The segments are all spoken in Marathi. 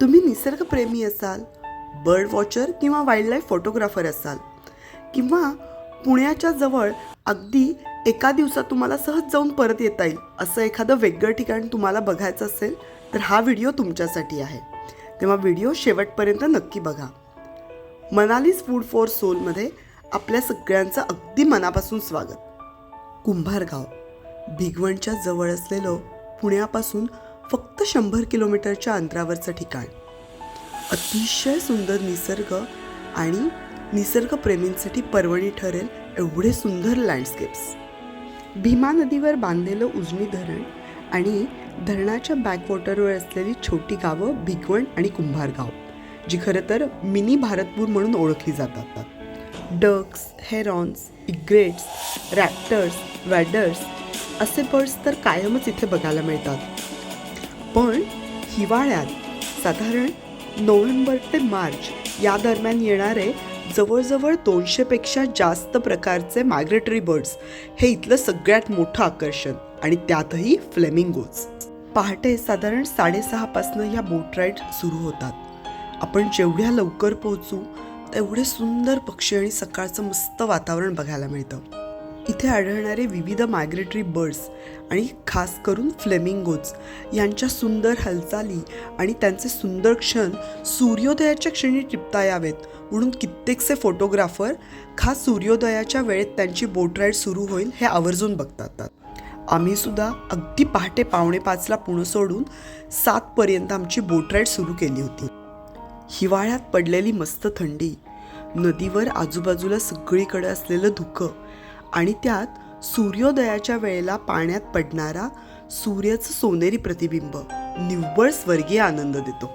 तुम्ही निसर्गप्रेमी असाल बर्ड वॉचर किंवा वाईल्डलाईफ फोटोग्राफर असाल किंवा पुण्याच्या जवळ अगदी एका दिवसात तुम्हाला सहज जाऊन परत येता येईल असं एखादं वेगळं ठिकाण तुम्हाला बघायचं असेल तर हा व्हिडिओ तुमच्यासाठी आहे. तेव्हा व्हिडिओ शेवटपर्यंत नक्की बघा. मनालीज फूड फॉर सोलमध्ये आपल्या सगळ्यांचं अगदी मनापासून स्वागत. कुंभारगाव भिगवणच्या जवळ असलेलं पुण्यापासून फक्त शंभर किलोमीटरच्या अंतरावरचं ठिकाण. अतिशय सुंदर निसर्ग आणि निसर्गप्रेमींसाठी पर्वणी ठरेल एवढे सुंदर लँडस्केप्स भीमा नदीवर बांधलेलं उजनी धरण आणि धरणाच्या बॅकवॉटरवर असलेली छोटी गावं भिगवण आणि कुंभारगाव जी खरं तर मिनी भारतपूर म्हणून ओळखली जातात. Ducks herons egrets raptors waders असे बर्ड्स तर कायमच इथे बघायला मिळतात. पण हिवाळ्यात साधारण नोव्हेंबर ते मार्च या दरम्यान येणारे जवळजवळ दोनशेपेक्षा जास्त प्रकारचे मायग्रेटरी बर्ड्स हे इथलं सगळ्यात मोठं आकर्षण आणि त्यातही फ्लेमिंगोज. पहाटे साधारण साडेसहापासनं या बोट राईड सुरू होतात. आपण जेवढ्या लवकर पोहोचू तेवढे सुंदर पक्षी आणि सकाळचं मस्त वातावरण बघायला मिळतं. इथे आढळणारे विविध मायग्रेटरी बर्ड्स आणि खास करून फ्लेमिंगोज यांच्या सुंदर हालचाली आणि त्यांचे सुंदर क्षण सूर्योदयाच्या क्षणी टिपता यावेत. म्हणून कित्येकसे फोटोग्राफर खास सूर्योदयाच्या वेळेत त्यांची बोट राईड सुरू होईल हे आवर्जून बघतात. आम्ही सुद्धा अगदी पहाटे पावणे पाचला पुणं सोडून सातपर्यंत आमची बोट राईड सुरू केली होती. हिवाळ्यात पडलेली मस्त थंडी नदीवर आजूबाजूला सगळीकडे असलेलं धुकं आणि त्यात सूर्योदयाच्या वेळेला पाण्यात पडणारा सूर्याचं सोनेरी प्रतिबिंब निव्वळ स्वर्गीय आनंद देतो.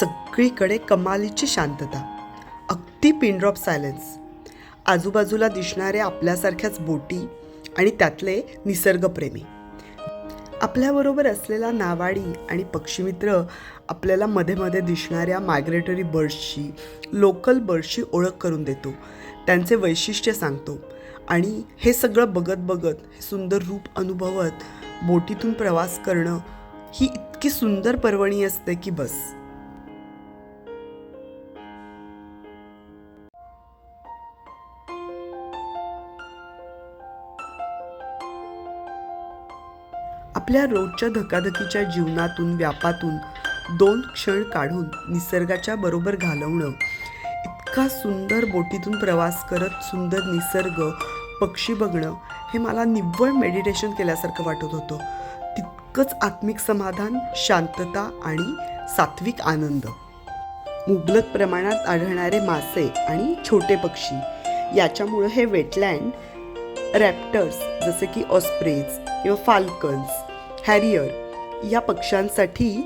सगळीकडे कमालीची शांतता अगदी पिनड्रॉप सायलेन्स. आजूबाजूला दिसणाऱ्या आपल्यासारख्याच बोटी आणि त्यातले निसर्गप्रेमी. आपल्याबरोबर असलेला नावाडी आणि पक्षीमित्र आपल्याला मध्ये मध्ये दिसणाऱ्या मायग्रेटरी बर्ड्सची लोकल बर्ड्सची ओळख करून देतो. त्यांचे वैशिष्ट्य सांगतो. आणि हे सगळं बघत बघत हे सुंदर रूप अनुभवत बोटीतून प्रवास करणं ही इतकी सुंदर पर्वणी असते की बस. आपल्या रोजच्या धकाधकीच्या जीवनातून व्यापातून दोन क्षण काढून निसर्गाच्या बरोबर घालवणं इतका सुंदर बोटीतून प्रवास करत सुंदर निसर्ग पक्षी बघणं हे मला निव्वळ मेडिटेशन केल्यासारखं वाटत होतं. तितकंच आत्मिक समाधान शांतता आणि सात्विक आनंद. मुबलक प्रमाणात आढळणारे मासे आणि छोटे पक्षी. याच्यामुळं हे वेटलँड रॅप्टर्स जसे की ऑस्प्रेज किंवा फाल्कन्स हॅरियर या पक्ष्यांसाठी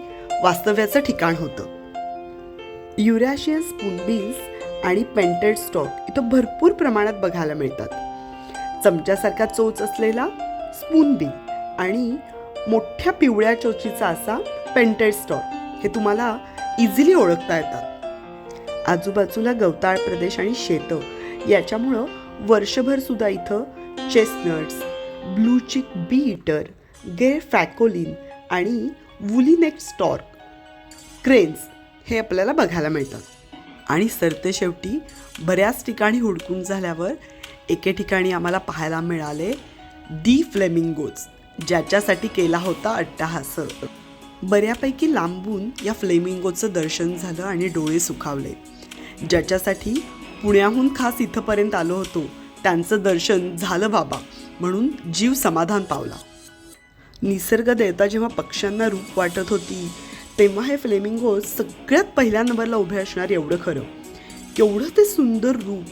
वास्तव्याचं ठिकाण होतं. युरॅशियन स्पूनबिल्स आणि पेंटेड स्टॉक इथं भरपूर प्रमाणात बघायला मिळतात. चमच्यासारखा चोच असलेला स्पूनबी आणि मोठ्या पिवळ्या चोचीचा असा पेंटेड स्टॉक हे तुम्हाला इझिली ओळखता येतात. आजूबाजूला गवताळ प्रदेश आणि शेतं याच्यामुळं वर्षभर सुद्धा इथं chestnuts blue cheek bee eater grey francolin आणि वुलीनेक स्टॉर्क क्रेन्स हे आपल्याला बघायला मिळतात. आणि सरते शेवटी बऱ्याच ठिकाणी हुडकून झाल्यावर एके ठिकाणी आम्हाला पाहायला मिळाले दी फ्लेमिंगोज ज्याच्यासाठी केला होता अट्टाहास. बऱ्यापैकी लांबून या फ्लेमिंगोचं दर्शन झालं आणि डोळे सुखावले. ज्याच्यासाठी पुण्याहून खास इथंपर्यंत आलो होतो त्यांचं दर्शन झालं बाबा म्हणून जीव समाधान पावला. निसर्ग देवता जेव्हा पक्ष्यांना रूप वाटत होती तेव्हा हे फ्लेमिंगो सगळ्यात पहिल्या नंबरला उभे असणार एवढं खरं. केवढं ते सुंदर रूप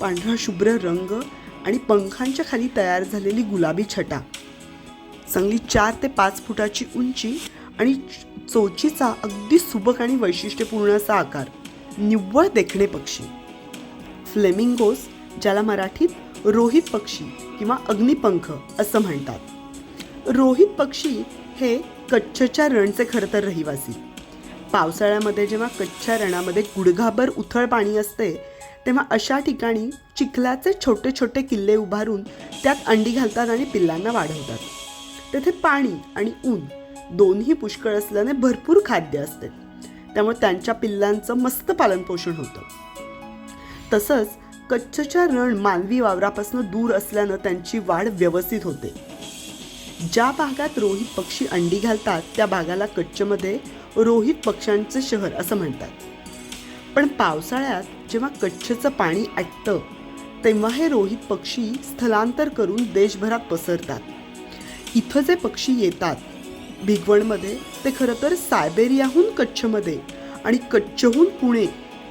पांढरा शुभ्र रंग आणि पंखांच्या खाली तयार झालेली गुलाबी छटा. चांगली चार ते पाच फुटाची उंची आणि चोचीचा अगदी सुबक आणि वैशिष्ट्यपूर्ण असा आकार. निव्वळ देखणे पक्षी. फ्लेमिंगोस ज्याला मराठीत रोहित पक्षी किंवा अग्निपंख असं म्हणतात. रोहित पक्षी हे कच्छच्या रणचे खरं तर रहिवासी. पावसाळ्यामध्ये जेव्हा कच्छच्या रणामध्ये गुडघाभर उथळ पाणी असते तेव्हा अशा ठिकाणी चिखलाचे छोटे छोटे किल्ले उभारून त्यात अंडी घालतात आणि पिल्लांना वाढवतात. तेथे पाणी आणि ऊन दोन्ही पुष्कळ असल्याने भरपूर खाद्य असते. त्यामुळे त्यांच्या पिल्लांचं मस्त पालनपोषण होतं. तसंच कच्छच्या रण मानवी वावरापासून दूर असल्यानं त्यांची वाढ व्यवस्थित होते. ज्या भागात रोहित पक्षी अंडी घालतात त्या भागाला कच्छमध्ये रोहित पक्ष्यांचं शहर असं म्हणतात. पण पावसाळ्यात जेव्हा कच्छचं पाणी आटतं तेव्हा हे रोहित पक्षी स्थलांतर करून देशभरात पसरतात. इथं जे पक्षी येतात भिगवणमध्ये ते खरं तर सायबेरियाहून कच्छमध्ये आणि कच्छहून पुणे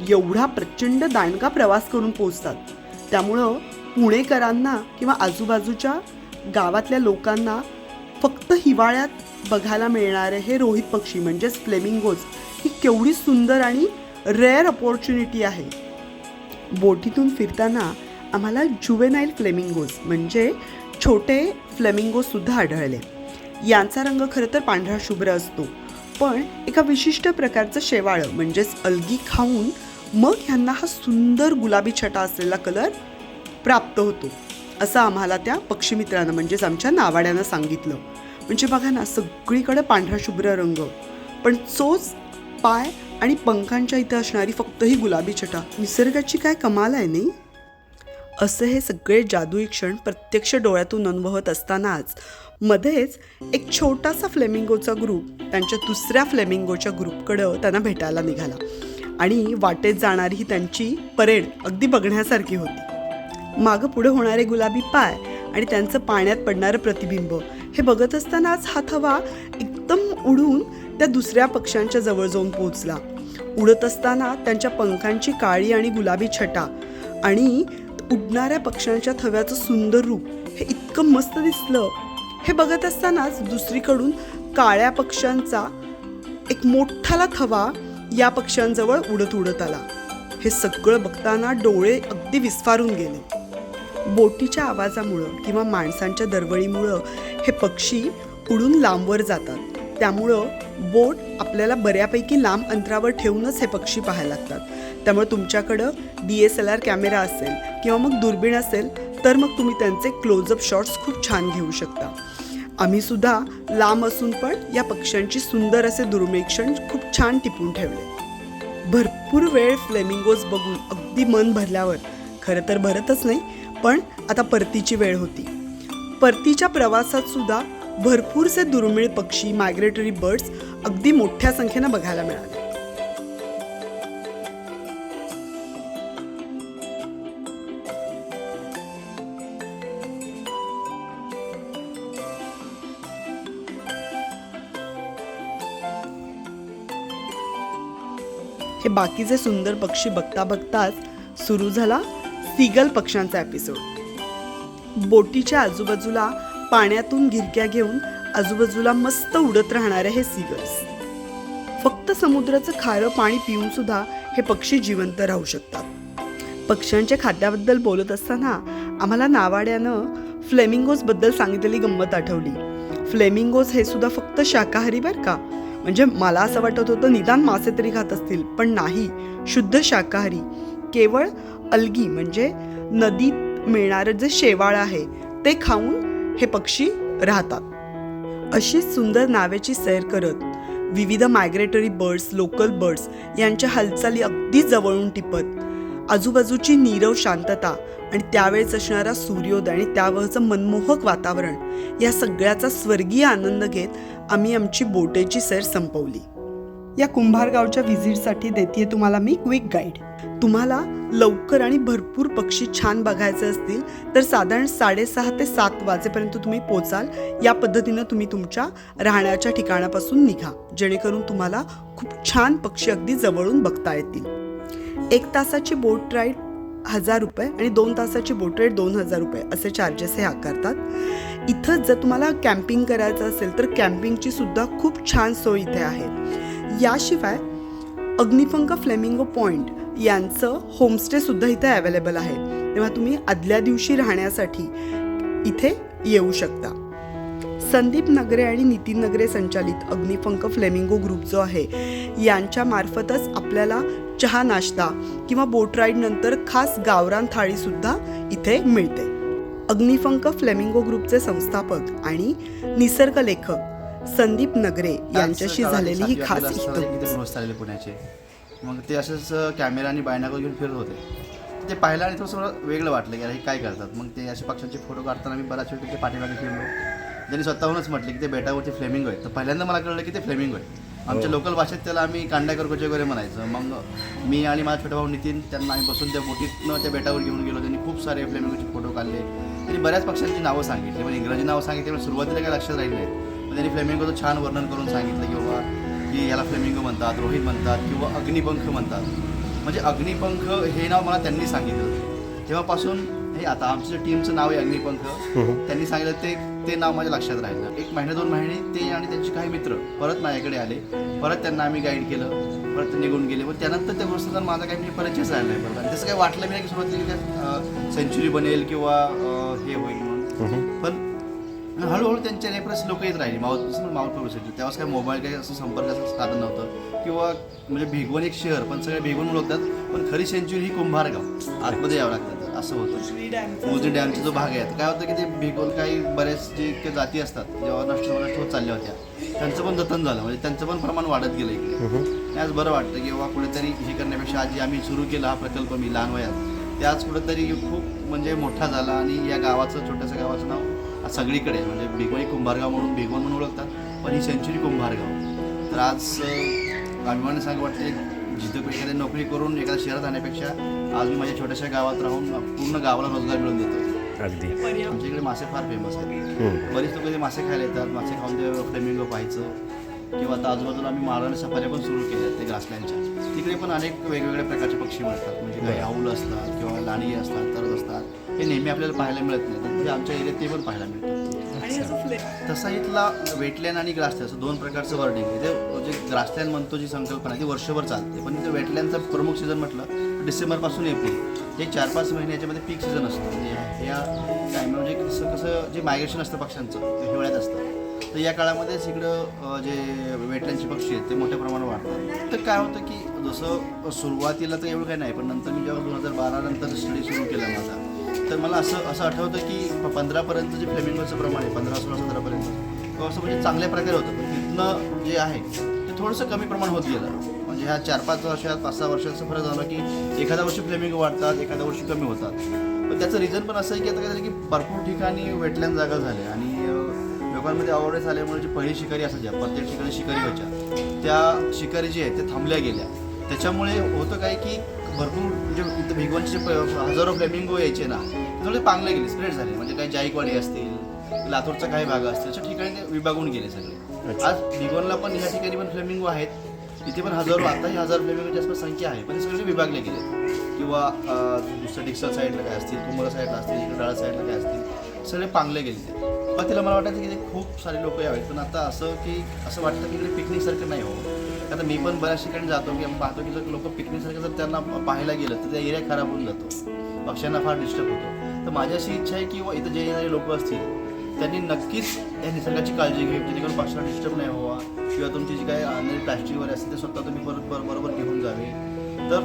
एवढा प्रचंड दांडका प्रवास करून पोहोचतात. त्यामुळं पुणेकरांना किंवा आजूबाजूच्या गावातल्या लोकांना फक्त हिवाळ्यात बघायला मिळणारे हे रोहित पक्षी म्हणजेच फ्लेमिंगोज ही केवढी सुंदर आणि रेअर अपॉर्च्युनिटी आहे. बोटीतून फिरताना आम्हाला जुवेनाईल फ्लेमिंगोज म्हणजे छोटे फ्लेमिंगोजसुद्धा आढळले. यांचा रंग खरं तर पांढरा शुभ्र असतो पण एका विशिष्ट प्रकारचं शेवाळं म्हणजेच अलगी खाऊन मग ह्यांना हा सुंदर गुलाबी छटा असलेला कलर प्राप्त होतो. असं आम्हाला त्या पक्षीमित्रानं म्हणजेच आमच्या नावाड्यानं सांगितलं. म्हणजे बघा ना सगळीकडे पांढरा शुभ्र रंग. पण चोच पाय आणि पंखांच्या इथं असणारी फक्त ही गुलाबी छटा. निसर्गाची काय कमाल आहे नाही? असं हे सगळे जादुई क्षण प्रत्यक्ष डोळ्यातून अनुभवत असतानाच मध्येच एक छोटासा फ्लेमिंगोचा ग्रुप त्यांच्या दुसऱ्या फ्लेमिंगोच्या ग्रुपकडं त्यांना भेटायला निघाला. आणि वाटेत जाणारी ही त्यांची परेड अगदी बघण्यासारखी होती. मागं पुढे होणारे गुलाबी पाय आणि त्यांचं पाण्यात पडणारं प्रतिबिंब. हे बघत असतानाच हा थवा एकदम उडून त्या दुसऱ्या पक्ष्यांच्या जवळ जाऊन पोहोचला. उडत असताना त्यांच्या पंखांची काळी आणि गुलाबी छटा आणि उडणाऱ्या पक्ष्यांच्या थव्याचं सुंदर रूप हे इतकं मस्त दिसलं. हे बघत असतानाच दुसरीकडून काळ्या पक्ष्यांचा एक मोठाला थवा या पक्ष्यांजवळ उडत उडत आला. हे सगळं बघताना डोळे अगदी विस्फारून गेले. बोटीच्या आवाजामुळं किंवा माणसांच्या दरवळीमुळं हे पक्षी उडून लांबवर जातात. त्यामुळं बोट आपल्याला बऱ्यापैकी लांब अंतरावर ठेवूनच हे पक्षी पाहायला लागतात. त्यामुळे तुमच्याकडं D S L R camera असेल किंवा मग दुर्बीण असेल तर मग तुम्ही त्यांचे क्लोजअप शॉट्स खूप छान घेऊ शकता. आम्ही सुद्धा लांब असून पण या पक्ष्यांची सुंदर असे दुर्मिक्षण खूप छान टिपून ठेवले. भरपूर वेळ फ्लेमिंगोज बघून अगदी मन भरल्यावर खरं तर भरतच नाही पण आता परतीची वेळ होती. परतीच्या प्रवासात सुद्धा भरपूरसे दुर्मिळ पक्षी मायग्रेटरी बर्ड्स अगदी मोठ्या संख्येनं बघायला मिळाले. हे बाकीचे सुंदर पक्षी बघता बघताच सुरू झाला सीगल पक्ष्यांचा एपिसोड बोटीच्या आजूबाजूला पाण्यातून गिरक्या घेऊन आजूबाजूला मस्त उडत राहणारे हे सीगल्स फक्त समुद्राचं खारं पाणी पिऊन सुद्धा हे पक्षी जिवंत राहू शकतात. पक्ष्यांच्या खाद्याबद्दल बोलत असताना आम्हाला नावाड्यानं फ्लेमिंगोजबद्दल सांगितलेली गंमत आठवली. फ्लेमिंगोज हे सुद्धा फक्त शाकाहारी बरं का? म्हणजे मला असं वाटत होतं निदान मासे तरी खात असतील पण नाही. शुद्ध शाकाहारी. केवळ अलगी म्हणजे नदीत मिळणारं जे शेवाळ आहे ते खाऊन हे पक्षी राहतात. अशी सुंदर नावेची सैर करत विविध मायग्रेटरी बर्ड्स लोकल बर्ड्स यांच्या हालचाली अगदी जवळून टिपत आजूबाजूची नीरव शांतता आणि त्यावेळेस असणारा सूर्योदय आणि त्यावरचं मनमोहक वातावरण या सगळ्याचा स्वर्गीय आनंद घेत आम्ही आमची बोटेची सैर संपवली. या कुंभारगावच्या व्हिजिटसाठी देते तुम्हाला मी क्विक गाईड तुम्हाला लवकर आणि भरपूर पक्षी छान बघायचे असतील तर साधारण साडेसहा ते सात वाजेपर्यंत तुम्ही पोचाल. या पद्धतीनं तुम्ही तुमच्या राहण्याच्या ठिकाणापासून निघा जेणेकरून तुम्हाला खूप छान पक्षी अगदी जवळून बघता येतील. एक तासाची बोट राईड हजार रुपये आणि दोन तासाची बोट राईड दोन हजार रुपये असे चार्जेस हे आकारतात. इथं जर तुम्हाला कॅम्पिंग करायचं असेल तर कॅम्पिंगची सुद्धा खूप छान सोय इथे आहे. याशिवाय अग्निपंख फ्लेमिंगो पॉईंट यांचं होमस्टेसुद्धा इथे अवेलेबल आहे. तेव्हा तुम्ही आदल्या दिवशी राहण्यासाठी इथे येऊ शकता. संदीप नगरे आणि नितीन नगरे संचालित अग्निपंख फ्लेमिंगो ग्रुप जो आहे यांच्या मार्फतच आपल्याला चहा नाश्ता किंवा बोट राईड नंतर खास गावरान थाळी सुद्धा इथे मिळते. अग्निपंख फ्लेमिंगो ग्रुपचे संस्थापक आणि निसर्ग लेखक संदीप नगरे यांच्याशी झालेली ही खास इथे. पुण्याचे. मग ते असंच कॅमेरा आणि बायनाकर घेऊन फिरत होते. ते पाहिलं आणि थोडंसं मला वेगळं वाटलं की अरे हे काय करतात. मग ते असे पक्ष्यांचे फोटो काढताना मी बऱ्याच वेळ तिथे पाठीमागे फिरलो. त्यांनी स्वतःहूनच म्हटले की ते बेटावरती फ्लेमिंग आहे तर पहिल्यांदा मला कळलं की ते फ्लेमिंग आहे आमच्या लोकल भाषेत त्याला आम्ही कांड्याकर कोचे वगैरे म्हणायचं. मग मी आणि माझा छोटा भाऊ नितीन त्यांना आम्ही बसून त्या बोटीतनं त्या बेटावर घेऊन गेलो. त्यांनी खूप सारे फ्लेमिंगोचे फोटो काढले. त्यांनी बऱ्याच पक्ष्यांची नावं सांगितली. म्हणजे इंग्रजी नावं सांगितली पण सुरुवातीला काय लक्षात राहिली नाही. त्यांनी फ्लेमिंगोचं छान वर्णन करून सांगितलं की बाबा की याला फ्लेमिंगो म्हणतात रोहित म्हणतात किंवा अग्निपंख म्हणतात. म्हणजे अग्निपंख हे नाव मला त्यांनी सांगितलं. तेव्हापासून हे आता आमच्या टीमचं नाव आहे अग्निपंख. त्यांनी सांगितलं ते ते नाव माझ्या लक्षात राहिलं. एक महिना दोन महिने ते आणि त्यांचे काही मित्र परत माझ्याकडे आले. परत त्यांना आम्ही गाईड केलं. परत ते निघून गेले. पण त्यानंतर त्या गोष्टीचा माझा काही म्हणजे परिचयच राहिला नाही परत. आणि तसं काही वाटलं मी नाही की सुरुवातीला सेंचुरी बनेल किंवा हे होईल म्हणून. पण हळूहळू त्यांच्या रेफरन्स लोक येत राहिले. माउथ माउथ पब्लिसिटी तेव्हाच काय मोबाईल काही असं संपर्काचं साधन नव्हतं. किंवा म्हणजे भिगवण एक शहर पण सगळे भिगवण ओळखतात. पण खरी सेंचुरी ही कुंभारगाव. आतमध्ये यावं लागतं असं होतं. उजनी डॅमचा जो भाग आहे काय होतं की ते भिगवण काही बरेच जे काही जाती असतात जेव्हा नष्ट नष्ट होत चालल्या होत्या. त्यांचं पण जतन झालं. म्हणजे त्यांचं पण प्रमाण वाढत गेलं इकडे. आणि आज बरं वाटतं की बाबा कुठेतरी हे करण्यापेक्षा आजी आम्ही सुरू केला हा प्रकल्प मी लहान वयात ते आज कुठेतरी खूप म्हणजे मोठा झाला. आणि या गावाचं छोट्याशा गावाचं नाव सगळीकडे. म्हणजे भिगवणी कुंभारगाव म्हणून भिगवण म्हणून ओळखतात पण ही सेंचुरी कुंभारगाव. तर आज अभिमानी सांग वाटते जिथं एखाद्या नोकरी करून एखाद्या शहरात जाण्यापेक्षा आज मी माझ्या छोट्याशा गावात राहून पूर्ण गावाला रोजगार मिळवून देतो अगदी. आमच्या इकडे मासे फार फेमस आहेत. बरेच लोक ते मासे खायला येतात मासे खाऊन ते फ्लेमिंगो पाहायचं किंवा आता आजूबाजूला आम्ही मालवणी सफाऱ्या पण सुरू केल्या ते ग्रासलँडच्या तिकडे पण अनेक वेगवेगळ्या प्रकारचे पक्षी मिळतात म्हणजे काही आऊल असतात किंवा लांडगी असतात असतात हे नेहमी आपल्याला पाहायला मिळत नाही. ते आमच्या एरियात ते पण पाहायला मिळतात तसा इथला वेटलँड आणि ग्रासलँड असं दोन प्रकारचं वर्डिंग आहे. ते जे ग्रासलँड म्हणतो जी संकल्पना आहे ती वर्षभर चालते. पण इथे वेटलँडचा प्रमुख सीझन म्हटलं डिसेंबरपासून एप्रिल. हे चार पाच महिने याच्यामध्ये पीक सीझन असतं. म्हणजे या टाईम म्हणजे कसं कसं जे मायग्रेशन असतं पक्ष्यांचं ते हिवाळ्यात असतं. तर या काळामध्येच इकडं जे वेटलँडचे पक्षी आहेत ते मोठ्या प्रमाणात वाढतात. तर काय होतं की जसं सुरुवातीला तर एवढं काही नाही पण नंतर मी जेव्हा दोन हजार बारा नंतर स्टडी सुरू केला माझा तर मला असं असं आठवतं की पंधरापर्यंत जे फ्लेमिंगोचं प्रमाण आहे पंधरा सोळा सतरापर्यंत तो असं म्हणजे चांगल्या प्रकारे होतं. पण तिथनं जे आहे ते थोडंसं कमी प्रमाण होत गेलं. म्हणजे ह्या चार पाच वर्षात पाच सहा वर्षाचा फरक झाला की एखाद्या वर्षी फ्लेमिंगो वाढतात एखाद्या वर्षी कमी होतात. पण त्याचं रिझन पण असं आहे की आता काय झालं की भरपूर ठिकाणी वेटलँड जागा झाल्या आणि लोकांमध्ये अवेअरनेस आल्यामुळे जी पहिली शिकारी असायच्या प्रत्येक ठिकाणी शिकारी व्हायच्या. त्या शिकारी जे आहेत त्या थांबल्या गेल्या. त्याच्यामुळे होतं काय की भरपूर म्हणजे इथं भिगवणचे हजारो फ्लेमिंगो यायचे ना. थोडे पांगले गेले स्प्रेड झाले. म्हणजे काही जाईकवाडी असतील लातूरचा काही भाग असतील अशा ठिकाणी विभागून गेले सगळे. आज भिगवणला पण ह्या ठिकाणी पण फ्लेमिंगो आहेत. इथे पण हजारो आताही हजार फ्लेमिंगोची आसपास संख्या आहे. पण ते सगळे विभागले गेले. किंवा दुसऱ्या डिक्सल साईडला काय असतील कुंभरा साईडला असतील इकडे डाळा साईडला काय असतील सगळे पांगले गेले. ते पण तिला मला वाटायचं की ते खूप सारे लोक यावेत. पण आता असं की असं वाटतं की इकडे पिकनिकसारखं नाही हो. आता मी पण बऱ्याच ठिकाणी जातो की आपण पाहतो की जर लोक पिकनिकसारखं जर त्यांना पाहायला गेलं तर त्या एरिया खराब होऊन जातो. पक्ष्यांना फार डिस्टर्ब होतो. तर माझी अशी इच्छा आहे की व इथं जे येणारे लोक असतील त्यांनी नक्कीच या निसर्गाची काळजी घ्यावी जेणेकरून पक्ष्यांना डिस्टर्ब नाही व्हावा. किंवा तुमची जी काही आणलेली प्लास्टिक वगैरे असते ते स्वतः तुम्ही परत बर- बरोबर घेऊन जावे. तर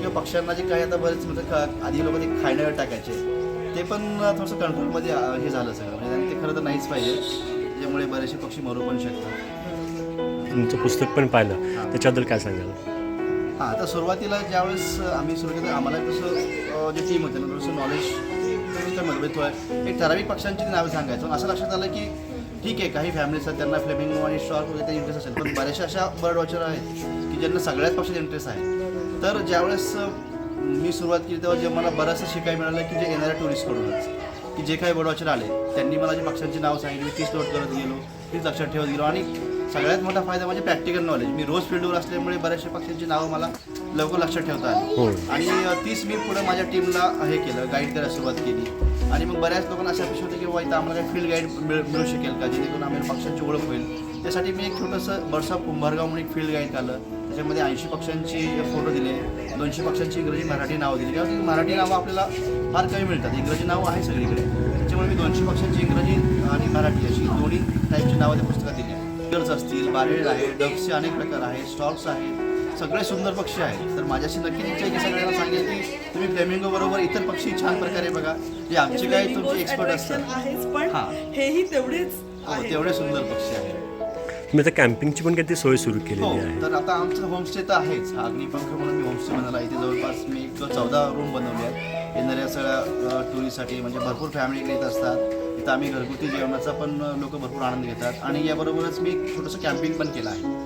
किंवा पक्ष्यांना जे काही आता बरेच म्हणजे का आधी लोक ते खाण्यावर टाकायचे. ते पण थोडंसं कंट्रोलमध्ये हे झालं सगळं. म्हणजे ते खरं तर नाहीच पाहिजे त्यामुळे बरेचसे पक्षी मरू पण शकतात. तुमचं पुस्तक पण पाहिलं. त्याच्याबद्दल काय सांगाल? हां आता सुरुवातीला ज्यावेळेस आम्ही सुरू केलं आम्हाला कसं जे टीम होते ना थोडंसं नॉलेज मतभेद थोडं एक ठराविक पक्षांची नावे सांगायचं. असं लक्षात आलं की ठीक आहे काही फॅमिलीज आहेत त्यांना फ्लेमिंगो आणि शॉर्क वगैरे ते इंटरेस्ट असेल. पण बऱ्याचशा अशा बर्ड वॉचर आहेत की ज्यांना सगळ्याच पक्षाचा इंटरेस्ट आहे. तर ज्यावेळेस मी सुरुवात केली तेव्हा जे मला बरंचसं शिकायला मिळालं की जे येणाऱ्या टुरिस्टकडूनच की जे काही बर्ड वॉचर आले त्यांनी मला जे पक्ष्यांची नावं सांगितली तीच नोट करत गेलो तीच लक्षात ठेवत गेलो. आणि सगळ्यात मोठा फायदा म्हणजे प्रॅक्टिकल नॉलेज मी रोज फील्डवर असल्यामुळे बऱ्याचशा पक्ष्यांची नावं मला लवकर लक्षात ठेवता हो. आली आणि अ, तीच मी पुढे माझ्या टीमला हे केलं गाईड करायला सुरुवात केली. आणि मग बऱ्याच लोकांना अशा अपेक्षा होती की बाबा इथं आम्हाला काही फील्ड गाईड मिळ मिळू शकेल का जेणेकरून आम्हाला पक्ष्यांची ओळख होईल. त्यासाठी मी एक छोटंसं बरसा कुंभारगाव म्हणून एक फील्ड गाईड काढलं. त्याच्यामध्ये ऐंशी पक्ष्यांची फोटो दिले दोनशे पक्ष्यांची इंग्रजी मराठी नावं दिली. किंवा ती मराठी नावं आपल्याला फार कमी मिळतात. इंग्रजी नावं आहे सगळीकडे. त्याच्यामुळे मी दोनशे पक्ष्यांची इंग्रजी आणि मराठी अशी दोन्ही टाईपची नावं त्या पुस्तकात दिली. गर्ल्स असतील बारेड आहे डब्सचे अनेक प्रकार आहेत स्टॉक्स आहेत सगळे सुंदर पक्षी आहेत. तर माझ्याशी नक्की इच्छा आहे की सगळ्यांना सांगेल की तुम्ही फ्लेमिंगोबरोबर इतर पक्षी छान प्रकारे बघा. जे आमचे काय तुमचे एक्सपर्ट असतात. पण हेही तेवढेच हो, तेवढे सुंदर पक्षी आहेत. मी आता कॅम्पिंगची पण काही सोय सुरू केली हो, आहे. तर आता आमचं होमस्टे तर आहेच. अग्निपंख म्हणून मी होमस्टे म्हणाला इथे जवळपास मी चौदा रूम बनवले आहेत. येणाऱ्या सगळ्या टुरिस्टसाठी म्हणजे भरपूर फॅमिली येत असतात. तिथं आम्ही घरगुती जेवणाचा पण लोक भरपूर आनंद घेतात. आणि याबरोबरच मी छोटंसं कॅम्पिंग पण केलं आहे.